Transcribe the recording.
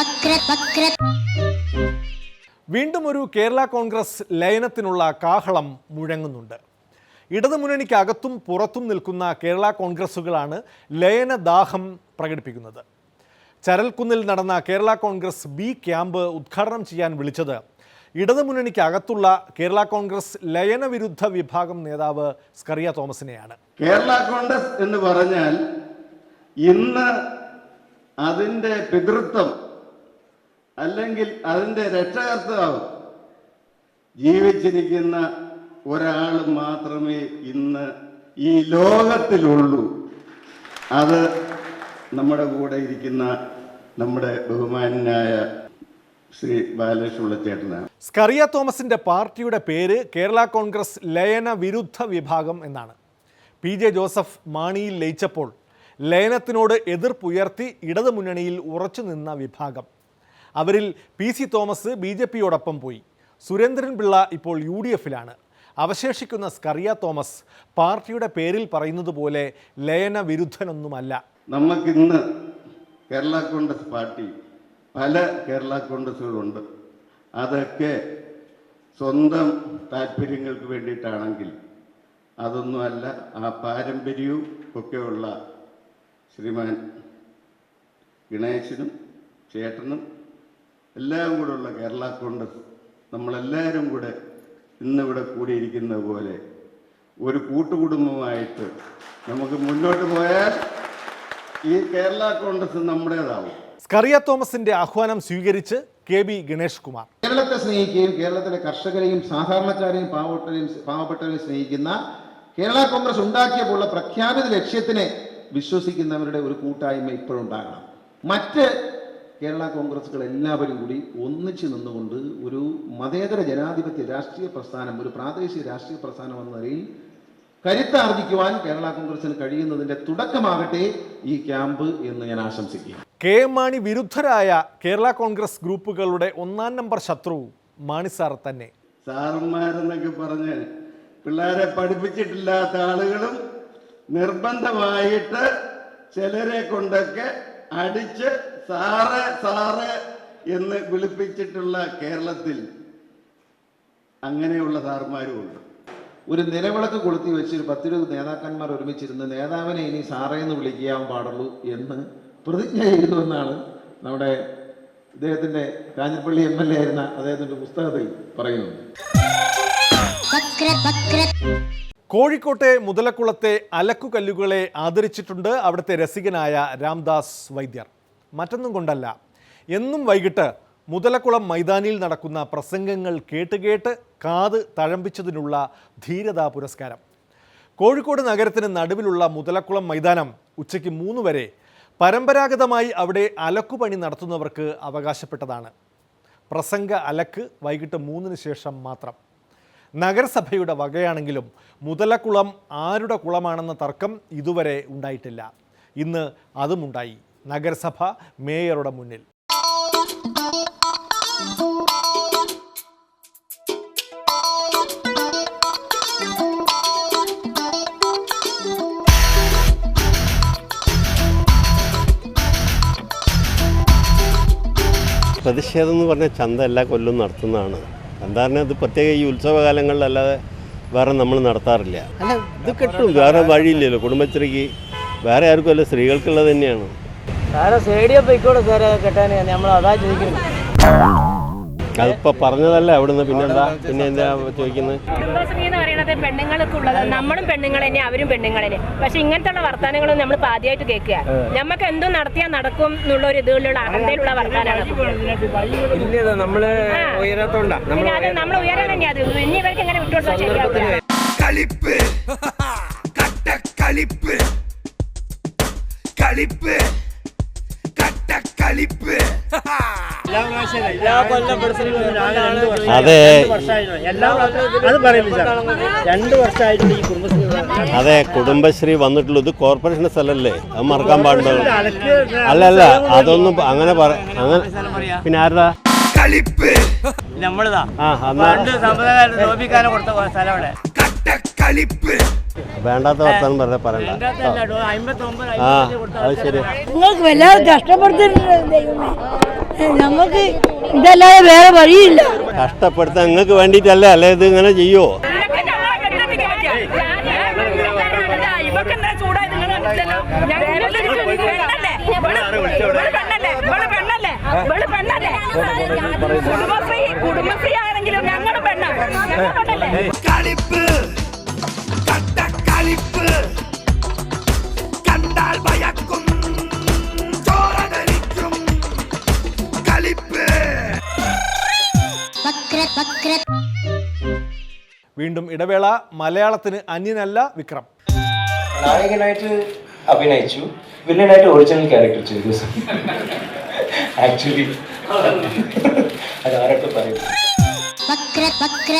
വക്ര വക്ര. വീണ്ടും ഒരു കേരള കോൺഗ്രസ് ലയനത്തിനുള്ള കാഹളം മുഴങ്ങുന്നുണ്ട്. ഇടതുമുന്നണിക്കകത്തും പുറത്തും നിൽക്കുന്ന കേരള കോൺഗ്രസുകളാണ് ലയനദാഹം പ്രകടിപ്പിക്കുന്നത്. ചരൽക്കുന്നിൽ നടന്ന കേരള കോൺഗ്രസ് ബി ക്യാമ്പ് ഉദ്ഘാടനം ചെയ്യാൻ വിളിച്ചത് ഇടതുമുന്നണിക്കകത്തുള്ള കേരള കോൺഗ്രസ് ലയനവിരുദ്ധ വിഭാഗം നേതാവ് സ്കറിയ തോമസിനെയാണ്. കേരള കോൺഗ്രസ് എന്ന് പറഞ്ഞാൽ ഇന്ന് അതിന്റെ പിതൃത്വം അല്ലെങ്കിൽ അതിന്റെ രക്ഷകർത്താവ്. ജീവിച്ചിരിക്കുന്ന ഒരാൾ മാത്രമേ ഇന്ന് ഈ ലോകത്തിലുള്ളൂ. അത് നമ്മുടെ കൂടെ ഇരിക്കുന്ന നമ്മുടെ ബഹുമാനായ ശ്രീ ബാലകൃഷ്ണ ചേട്ടനാണ്. സ്കറിയ തോമസിന്റെ പാർട്ടിയുടെ പേര് കേരള കോൺഗ്രസ് ലയന വിരുദ്ധ വിഭാഗം എന്നാണ്. പി ജെ ജോസഫ് മാണിയിൽ ലയിച്ചപ്പോൾ ലയനത്തിനോട് എതിർപ്പുയർത്തി ഇടതുമുന്നണിയിൽ ഉറച്ചു നിന്ന വിഭാഗം. അവരിൽ P C Thomas B J പിയോടൊപ്പം പോയി. സുരേന്ദ്രൻ പിള്ള ഇപ്പോൾ യു ഡി എഫിലാണ്. അവശേഷിക്കുന്ന സ്കറിയ തോമസ് പാർട്ടിയുടെ പേരിൽ പറയുന്നത് പോലെ ലയന വിരുദ്ധനൊന്നുമല്ല. നമുക്കിന്ന് കേരള കോൺഗ്രസ് പാർട്ടി പല കേരള കോൺഗ്രസുകളുണ്ട്. അതൊക്കെ സ്വന്തം താല്പര്യങ്ങൾക്ക് വേണ്ടിയിട്ടാണെങ്കിൽ അതൊന്നുമല്ല ആ പാരമ്പര്യവും ഒക്കെയുള്ള ശ്രീമാൻ ഗണേശനും ചേട്ടനും എല്ലാം കൂടെ ഉള്ള കേരള കോൺഗ്രസ് നമ്മളെല്ലാവരും കൂടെ ഇന്നിവിടെ കൂടിയിരിക്കുന്ന പോലെ ഒരു കൂട്ടുകുടുംബമായിട്ട് നമുക്ക് മുന്നോട്ട് പോയാൽ ഈ കേരള കോൺഗ്രസ് നമ്മുടേതാവും. സ്കറിയ തോമസിന്റെ ആഹ്വാനം സ്വീകരിച്ച് കെ ബി ഗണേഷ് കുമാർ. കേരളത്തെ സ്നേഹിക്കുകയും കേരളത്തിലെ കർഷകരെയും സാധാരണക്കാരെയും പാവപ്പെട്ടവരെയും പാവപ്പെട്ടവരെയും സ്നേഹിക്കുന്ന കേരള കോൺഗ്രസ് ഉണ്ടാക്കിയപ്പോഴുള്ള പ്രഖ്യാപിത ലക്ഷ്യത്തിനെ വിശ്വസിക്കുന്നവരുടെ ഒരു കൂട്ടായ്മ ഇപ്പോഴുണ്ടാകണം മറ്റ് കേരള കോൺഗ്രസുകൾ എല്ലാവരും കൂടി ഒന്നിച്ചു നിന്നുകൊണ്ട് ഒരു മതേതര ജനാധിപത്യ രാഷ്ട്രീയ പ്രസ്ഥാനം ഒരു പ്രാദേശിക രാഷ്ട്രീയ പ്രസ്ഥാനം എന്ന നിലയിൽ കരുത്താർജിക്കുവാൻ കേരള കോൺഗ്രസിന് കഴിയുന്നതിന്റെ തുടക്കമാകട്ടെ ഈ ക്യാമ്പ് എന്ന് ഞാൻ ആശംസിക്കുന്നു. കെ എം മാണി വിരുദ്ധരായ കേരള കോൺഗ്രസ് ഗ്രൂപ്പുകളുടെ ഒന്നാം നമ്പർ ശത്രു മാണി സാർ തന്നെ. സാറന്മാരെന്നൊക്കെ പറഞ്ഞ് പിള്ളേരെ പഠിപ്പിച്ചിട്ടില്ലാത്ത ആളുകളും നിർബന്ധമായിട്ട് ചിലരെ കൊണ്ടൊക്കെ അടിച്ച് സാറ് സാറ് എന്ന് വിളിപ്പിച്ചിട്ടുള്ള കേരളത്തിൽ അങ്ങനെയുള്ള സാറുമാരും ഉണ്ട് ഒരു നിലവിളക്ക് കൊളുത്തി വെച്ച് ഒരു പത്തിരുപത് നേതാക്കന്മാർ ഒരുമിച്ചിരുന്ന് നേതാവിനെ ഇനി സാറേ എന്ന് വിളിക്കാൻ പാടുള്ളൂ എന്ന് പ്രതിജ്ഞ ചെയ്തു എന്നാണ് നമ്മുടെ ഇദ്ദേഹത്തിന്റെ കാഞ്ഞിരപ്പള്ളി എം എൽ എ ആയിരുന്ന അദ്ദേഹത്തിന്റെ പുസ്തകത്തിൽ പറയുന്നത്. കോഴിക്കോട്ടെ മുതലക്കുളത്തെ അലക്കുകല്ലുകളെ ആദരിച്ചിട്ടുണ്ട് അവിടുത്തെ രസികനായ രാംദാസ് വൈദ്യർ. മറ്റൊന്നും കൊണ്ടല്ല. എന്നും വൈകിട്ട് മുതലക്കുളം മൈതാനിയിൽ നടക്കുന്ന പ്രസംഗങ്ങൾ കേട്ടുകേട്ട് കാത് തഴമ്പിച്ചതിനുള്ള ധീരതാ പുരസ്കാരം. കോഴിക്കോട് നഗരത്തിന് നടുവിലുള്ള മുതലക്കുളം മൈതാനം ഉച്ചയ്ക്ക് മൂന്ന് വരെ പരമ്പരാഗതമായി അവിടെ അലക്കുപണി നടത്തുന്നവർക്ക് അവകാശപ്പെട്ടതാണ്. പ്രസംഗ അലക്ക് വൈകിട്ട് മൂന്നിന് ശേഷം മാത്രം. നഗരസഭയുടെ വകയാണെങ്കിലും മുതലക്കുളം ആരുടെ കുളമാണെന്ന തർക്കം ഇതുവരെ ഉണ്ടായിട്ടില്ല. ഇന്ന് അതുമുണ്ടായി. നഗരസഭ മേയറുടെ മുന്നിൽ. പ്രതിഷേധം എന്ന് പറഞ്ഞാൽ ചന്ത എല്ലാ കൊല്ലവും നടത്തുന്നതാണ്. സാധാരണ അത് പ്രത്യേക ഈ ഉത്സവകാലങ്ങളിലല്ലാതെ വേറെ നമ്മൾ നടത്താറില്ല. അല്ല ഇത് കിട്ടും വേറെ വഴിയില്ലല്ലോ. കുടുംബശ്രീക്ക് വേറെ ആർക്കും അല്ല സ്ത്രീകൾക്കുള്ളത് തന്നെയാണ്. സാറെ സ്റ്റേഡിയം പൊയ്ക്കോളൂ സാറെ കെട്ടാൻ നമ്മൾ അതാ ചോദിക്കുന്നത്. അതിപ്പോൾ പറഞ്ഞതല്ല അവിടുന്ന് പിന്നെന്താ? പിന്നെ എന്താ ചോദിക്കുന്നത് എന്ന് പറയുന്നത് പെണ്ണുങ്ങൾക്കുള്ളത് നമ്മളും പെണ്ണുങ്ങൾ തന്നെ അവരും പെണ്ണുങ്ങൾ തന്നെ പക്ഷെ ഇങ്ങനത്തെ ഉള്ള വർത്താനങ്ങളും നമ്മൾ ആദ്യമായിട്ട് കേൾക്കുക നമുക്ക് എന്തും നടത്തിയാൽ നടക്കും എന്നുള്ള ഒരു ഇതിലുള്ള അഹന്തയിലുള്ള വർത്തമാനമാണ് നമ്മൾ. ഉയരത്തോണ്ടാ. നമ്മൾ ഉയരാൻ തന്നെയാ അത്. ഇനി ഇവർക്ക് എങ്ങനെ വിട്ടുകൊടുത്താൽ ശരിയാവില്ല എല്ലാ കൊല്ലം അതെ. അത്. പറയുന്നില്ല രണ്ട് വർഷമായിട്ട് ഈ കുടുംബശ്രീ അതെ കുടുംബശ്രീ വന്നിട്ടുള്ളൂ ഇത് കോർപ്പറേഷൻ സ്ഥലമല്ലേ? അത് മറക്കാൻ പാടുണ്ടോ അല്ല അല്ല അതൊന്നും അങ്ങനെ പറ അങ്ങനെ പിന്നെ ആരുടെ? കളിപ്പ്. നമ്മളിതാ. പണ്ട് സമ്പ്രദായം കൊടുത്ത സ്ഥലം അവിടെ. കട്ടക്കളിപ്പ് വേണ്ടാത്ത വർത്താനം പറഞ്ഞ പറയണ്ട. ആ അത് ശരി നിങ്ങൾക്ക് വല്ലാതെ കഷ്ടപ്പെടുത്തിട്ടുണ്ട് ദൈവമേ. നമുക്ക് ഇതല്ലാതെ വേറെ വഴിയില്ല. കഷ്ടപ്പെടുത്താൻ നിങ്ങൾക്ക് വേണ്ടിയിട്ടല്ലേ? അല്ലേ ഇത് ഇങ്ങനെ ചെയ്യുമോ കുടുംബശ്രീ ആണെങ്കിലും ഞങ്ങളുടെ പെണ്ണ കളിപ്പ് വീണ്ടും ഇടവേള മലയാളത്തിന് അന്യനല്ല വിക്രം. നായകനായിട്ട് അഭിനയിച്ചു. വില്ലനായിട്ട് ഒറിജിനൽ ക്യാരക്ടർ ചെയ്തു. ആക്ച്വലി അത് ആരൊക്കെ പറയും? വക്ര വക്ര